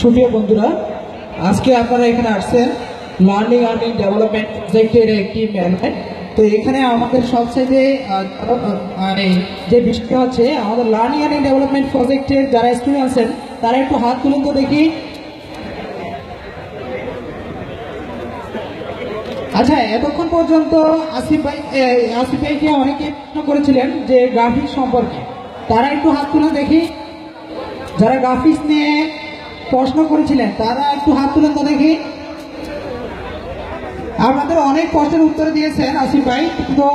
সুপ্রিয় বন্ধুরা, আজকে আপনারা এখানে আসছেন লার্নিং আর্নিং ডেভেলপমেন্ট প্রজেক্টের একটি মেলায় তো এখানে আমাদের সবচেয়ে মানে যে বিষয়টা হচ্ছে, আমাদের লার্নিং আর্নিং ডেভেলপমেন্ট প্রজেক্টের যারা স্টুডেন্ট আছেন, তারা একটু হাত তুলুন তো দেখি। আচ্ছা এতক্ষণ পর্যন্ত আসিফ ভাই আসিফ ভাইকে অনেকে প্রশ্ন করেছিলেন যে গ্রাফিক্স সম্পর্কে। তারা একটু হাত তুলে দেখি। যারা গ্রাফিক্স নিয়ে প্রশ্ন করেছিলেন, তারা একটু হাত তুলেন তো দেখি। আপনাদের অনেক প্রশ্নের উত্তর দিয়েছেন আসিফ ভাই তো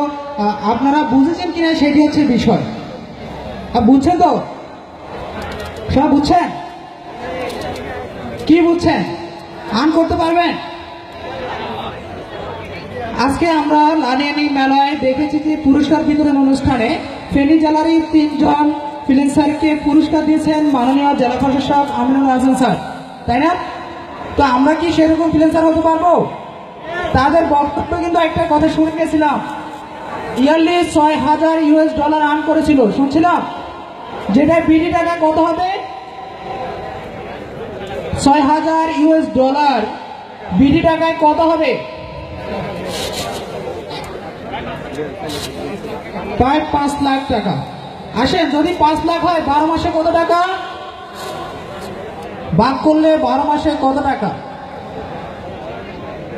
আপনারা বুঝেছেন কিনা সেটি হচ্ছে বিষয়। বুঝছেন তো? সব বুঝছেন? কি বুঝছেন? আন করতে পারবেন? আজকে আমরা লানিয়ানি মেলায় দেখেছি যে পুরস্কার বিতরণ অনুষ্ঠানে ফেনী জেলারই তিনজন ফ্রিল্যান্সারকে পুরস্কার দিয়েছেন মাননীয় জেলা প্রশাসক আমিনুল হাসান স্যার। তাই না? তো আমরা কি সেরকম ফ্রিল্যান্সার হতে পারব? তাদের বক্তব্য কিন্তু একটা কথা শুনে গেছিলাম। ইয়ারলি ছয় হাজার ইউএস ডলার আর্ন করেছিল, শুনছিলাম? যেটা বিডি টাকা কত হবে? ছয় হাজার ইউএস ডলার। বিডি টাকায় কত হবে? প্রায় পাঁচ লাখ টাকা। আসেন, যদি পাঁচ লাখ হয়, বারো মাসে কত টাকা? ভাগ করলে বারো মাসে কত টাকা?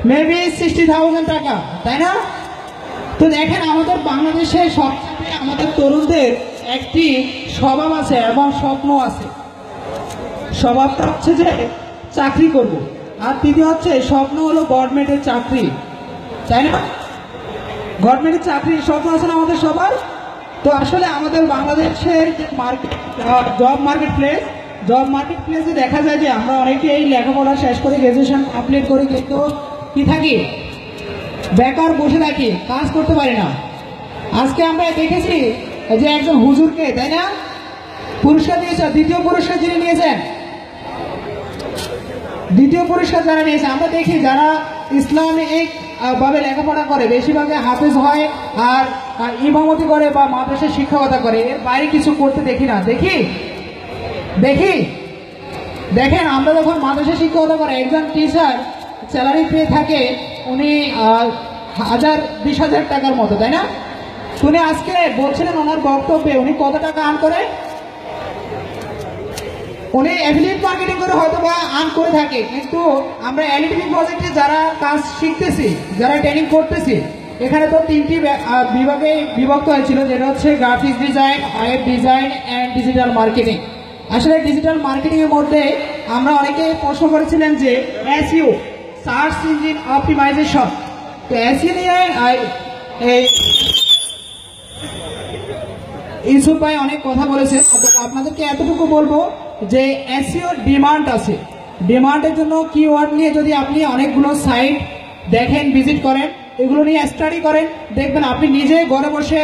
মেবি সিক্সটি থাউজেন্ড টাকা, তাই না? তো দেখেন, আমাদের বাংলাদেশে সবচেয়ে আমাদের তরুণদের একটি স্বভাব আছে এবং স্বপ্ন আছে। স্বভাবটা হচ্ছে যে চাকরি করব। আর তৃতীয় হচ্ছে, স্বপ্ন হলো গভর্নমেন্টের চাকরি, তাই না? গভর্নমেন্টের চাকরির স্বপ্ন আছে না আমাদের সবার? তো আসলে আমাদের বাংলাদেশের যে market job market place job market প্লেসে দেখা যায় যে আমরা অনেকেই লেখাপড়া শেষ করে গ্রাজুয়েশন কমপ্লিট করি কিন্তু কি থাকি? বেকার বসে থাকি, কাজ করতে পারি না। আজকে আমরা দেখেছি যে একজন হুজুরকে, তাই না? পুরস্কার দিয়েছে, দ্বিতীয় পুরস্কার যিনি নিয়েছেন, দ্বিতীয় পুরস্কার যারা নিয়েছে, আমরা দেখি যারা ইসলামিক ভাবে লেখাপড়া করে, বেশিরভাগে হাফেজ হয় আর ইমামতি করে বা মাদ্রাসায় শিক্ষকতা করে, এর বাইরে কিছু করতে দেখি না। দেখি? দেখি? দেখেন, আমরা যখন মাদ্রাসা শিক্ষকতা করে, একজন টিচার স্যালারি পেয়ে থাকে, উনি হাজার, বিশ হাজার টাকার মতো, তাই না? উনি আজকে বলছিলেন ওনার বক্তব্যে, উনি কত টাকা আর্ন করে? উনি অ্যাফিলিয়েট মার্কেটিং করে হয়তো বা আর্ন করে থাকে, কিন্তু আমরা এলইডি প্রজেক্টে যারা কাজ শিখতেছি, যারা ট্রেনিং করতেছি এখানে তো তিনটি বিভাগে বিভক্ত হয়েছিল। যেটা হচ্ছে graphics design web design and digital marketing আসলে ডিজিটাল মার্কেটিংয়ের মধ্যে আমরা অনেকে প্রশ্ন করেছিলেন যে এসইউ সার্চ ইঞ্জিন অপটিমাইজেশন তো এসইউ নিয়ে এই ইউসুফ অনেক কথা বলেছেন। আপ- আপনাদেরকে এতটুকু বলব যে এসিও ডিমান্ড আছে। ডিমান্ডের জন্য কিওয়ার্ড নিয়ে যদি আপনি অনেকগুলো সাইট দেখেন ভিজিট করেন এগুলো নিয়ে স্টাডি করেন, দেখবেন আপনি নিজে ঘরে বসে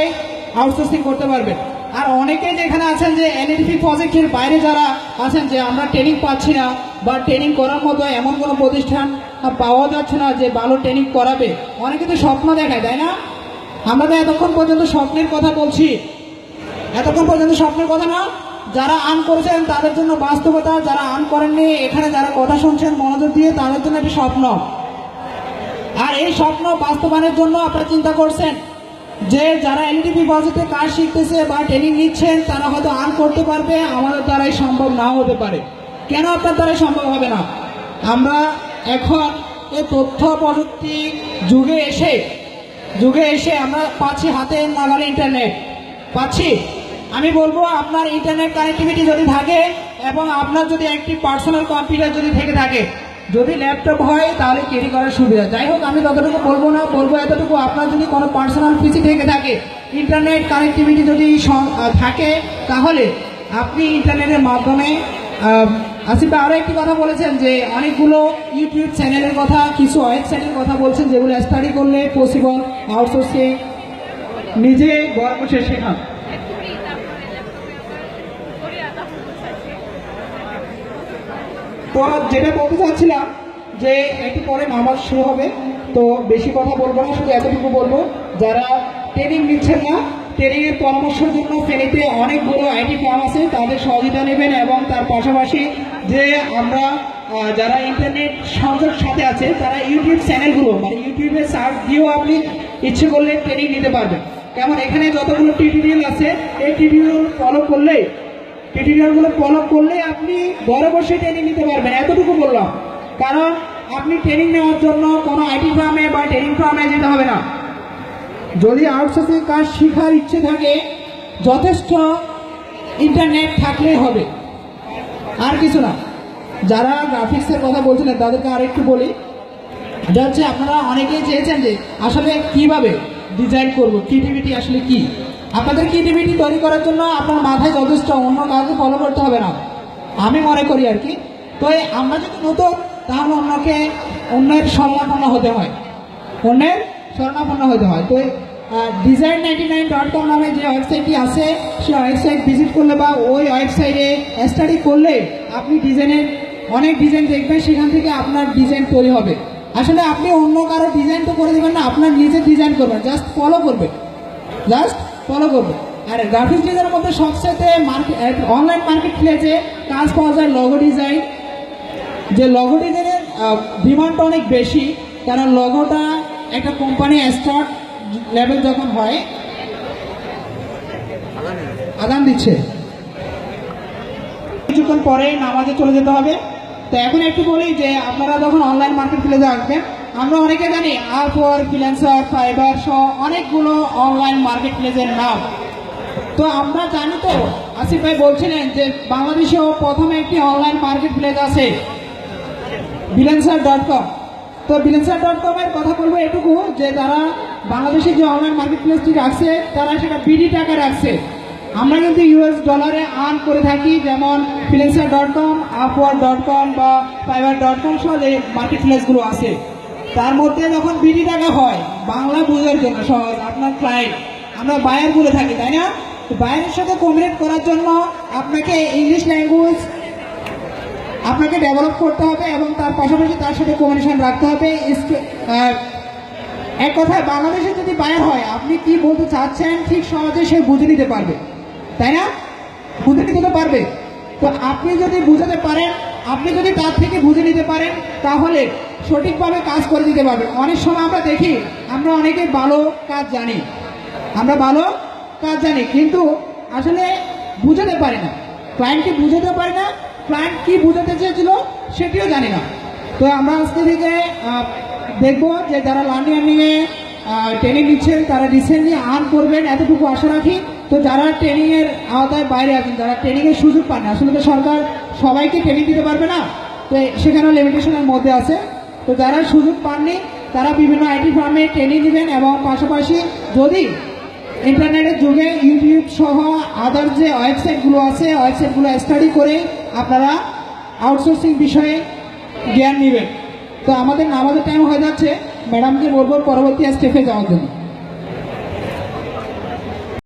আউটসোর্সিং করতে পারবেন। আর অনেকেই যেখানে আছেন যে এনএডিপি প্রজেক্টের বাইরে যারা আছেন যে আমরা ট্রেনিং পাচ্ছি না বা ট্রেনিং করার মতো এমন কোনো প্রতিষ্ঠান পাওয়া যাচ্ছে না যে ভালো ট্রেনিং করাবে। অনেকে তো স্বপ্ন দেখায়, তাই না? আমরা তো এতক্ষণ পর্যন্ত স্বপ্নের কথা বলছি। এতক্ষণ পর্যন্ত স্বপ্নের কথা না, যারা আন করেছেন তাদের জন্য বাস্তবতা, যারা আন করেননি, এখানে যারা কথা শুনছেন, মনোযোগ দিয়ে তাদের জন্য একটি স্বপ্ন। আর এই স্বপ্ন বাস্তবায়নের জন্য আপনারা চিন্তা করছেন যে যারা এলডিপি প্রজেক্টে কাজ শিখতেছে বা ট্রেনিং নিচ্ছেন, তারা হয়তো আর্ন করতে পারবে, আমাদের দ্বারাই সম্ভব নাও হতে পারে। কেন আপনার দ্বারাই সম্ভব হবে না? আমরা এখন এই তথ্য প্রযুক্তি যুগে এসে যুগে এসে আমরা পাচ্ছি হাতে নাগালে ইন্টারনেট পাচ্ছি? আমি বলব আপনার ইন্টারনেট কানেক্টিভিটি যদি থাকে এবং আপনার যদি একটি পার্সোনাল কম্পিউটার যদি থেকে থাকে যদি ল্যাপটপ হয়, তাহলে ক্যারি করার সুবিধা। যাই হোক, আমি ততটুকু বলব না, বলব এতটুকু। আপনার যদি কোনো পার্সোনাল পিসি থেকে থাকে ইন্টারনেট কানেক্টিভিটি যদি থাকে, তাহলে আপনি ইন্টারনেটের মাধ্যমে আসিফ আরও একটি কথা বলেছেন যে, অনেকগুলো ইউটিউব চ্যানেলের কথা, কিছু ওয়েবসাইটের কথা বলছেন, যেগুলো স্টাডি করলে পসিবল আউটসোর্সিং নিজে ঘর বসে শেখা যেটা বলতে চাচ্ছিলাম যে একটু পরে নামাজ শুরু হবে, তো বেশি কথা বলব না, শুধু এতটুকু বলব, যারা ট্রেনিং নিচ্ছেন না ট্রেনিংয়ের পরামর্শের জন্য ফেনীতে অনেকগুলো আইটি ফার্ম আছে, তাদের সহযোগিতা নেবেন এবং তার পাশাপাশি যে আমরা যারা ইন্টারনেট সংযোগ সাথে আছে, তারা ইউটিউব চ্যানেলগুলো মানে ইউটিউবে সার্চ দিয়েও আপনি ইচ্ছে করলে ট্রেনিং নিতে পারবেন। কেমন? এখানে যতগুলো টিউটোরিয়াল আছে, এই টিউটোরিয়াল ফলো করলে টিউটোরিয়ালগুলো ফলো করলে আপনি ঘরে বসে ট্রেনিং নিতে পারবেন, এতটুকু বললাম। কারণ আপনি ট্রেনিং নেওয়ার জন্য কোনো আইটি ফার্মে বা ট্রেনিং ফার্মে যেতে হবে না। যদি আউটসোর্সিং কাজ শেখার ইচ্ছে থাকে, যথেষ্ট ইন্টারনেট থাকলেই হবে। আর কিছু না। যারা গ্রাফিক্সের কথা বলছিলেন, তাদেরকে আর একটু বলি। এটা হচ্ছে আপনারা অনেকেই চেয়েছেন যে আসলে কীভাবে ডিজাইন করব ক্রিয়েটিভিটি আসলে কি? আপনাদের ক্রিয়েটিভিটি তৈরি করার জন্য আপনার মাথায় যথেষ্ট অন্য কাউকে ফলো করতে হবে না। আমি মনে করি আর কি। তো আমরা যদি নতুন, তাহলে অন্যকে, অন্যের স্মরণাপন্ন হতে হয়। অন্যের স্মরণাপন্ন হতে হয়। তো design ninety nine dot com নামে যে ওয়েবসাইটটি আছে, সেই ওয়েবসাইট ভিজিট করলে বা ওই ওয়েবসাইটে স্টাডি করলে আপনি ডিজাইনের অনেক ডিজাইন দেখবেন, সেখান থেকে আপনার ডিজাইন তৈরি হবে। আসলে আপনি অন্য কারও ডিজাইন তো করে দেবেন না, আপনার নিজের ডিজাইন করবেন জাস্ট ফলো করবে জাস্ট ফলো করবে। আর গ্রাফিক্স ডিজাইনের মধ্যে সবচেয়ে মার্কেট অনলাইন মার্কেট প্লেসে কাজ পাওয়া যায় লগো ডিজাইন যে লগো ডিজাইনের ডিমান্ডটা অনেক বেশি, কারণ লগোটা একটা কোম্পানি স্টার্ট লেভেল যখন হয়, আগাম দিচ্ছে। কিছুক্ষণ পরেই নামাজে চলে যেতে হবে। তো এখন একটু বলি যে, আপনারা যখন অনলাইন মার্কেট প্লেসে আসবেন আমরা অনেকে জানি আপওয়ার ফ্রিল্যান্সার ফাইবার সহ অনেকগুলো অনলাইন মার্কেট প্লেসের নাম। তো আমরা জানি তো, আসিফ ভাই বলছিলেন যে বাংলাদেশেও প্রথমে একটি অনলাইন মার্কেট প্লেস আছে বিলেন্সার ডট কম তো বিলেন্সার ডট কমের কথা বলব এটুকু, যে তারা বাংলাদেশে যে অনলাইন মার্কেট প্লেসটি রাখছে, তারা সেটা বিডি টাকা রাখছে। আমরা কিন্তু ইউএস ডলারে আর্ন করে থাকি, যেমন freelancer dot com Upwork dot com বা ফাইবার ডট কম সহ যে মার্কেট প্লেসগুলো আছে। তার মধ্যে যখন বিডি টাকা হয়, বাংলা বোঝার জন্য সহজ, আপনার ক্লায়েন্ট আমরা বায়ার বলে থাকি, তাই না? বায়ারের সাথে কমিউনিকেট করার জন্য আপনাকে ইংলিশ ল্যাঙ্গুয়েজ আপনাকে ডেভেলপ করতে হবে এবং তার পাশাপাশি তার সাথে কমিউনিকেশন রাখতে হবে। এক কথায়, বাংলাদেশে যদি বায়ার হয়, আপনি কি বলতে চাচ্ছেন, ঠিক সহজে সে বুঝে নিতে পারবে, তাই না? বুঝে নিতে তো পারবে। তো আপনি যদি বুঝাতে পারেন, আপনি যদি তার থেকে বুঝে নিতে পারেন, তাহলে সঠিকভাবে কাজ করে দিতে পারবে। অনেক সময় আমরা দেখি আমরা অনেকে ভালো কাজ জানি। আমরা ভালো কাজ জানি কিন্তু আসলে বুঝাতে পারি না। ক্লায়েন্টকে বুঝাতে পারি না ক্লায়েন্ট কী বুঝাতে চেয়েছিল সেটিও জানি না। তো আমরা আজকে থেকে দেখব যে যারা লার্নিং আর্নিংয়ে ট্রেনিং নিচ্ছেন তারা রিসেন্টলি আর্ন করবেন এতটুকু আশা রাখি। তো যারা ট্রেনিংয়ের আওতায় বাইরে আছেন যারা ট্রেনিংয়ের সুযোগ পান না, আসলে তো সরকার সবাইকে ট্রেনিং দিতে পারবে না। তো সেখানেও লিমিটেশনের মধ্যে আছে। তো যারা সুযোগ পাননি, তারা বিভিন্ন আইটি ফার্মে ট্রেনিং দিবেন এবং পাশাপাশি যদি ইন্টারনেটের যুগে ইউটিউব সহ আদার যে ওয়েবসাইটগুলো আছে ওয়েবসাইটগুলো স্টাডি করে আপনারা আউটসোর্সিং বিষয়ে জ্ঞান নেবেন। তো আমাদের নামাজের টাইম হয়ে যাচ্ছে। ম্যাডামকে বলব পরবর্তী স্টেপে যাওয়ার জন্য।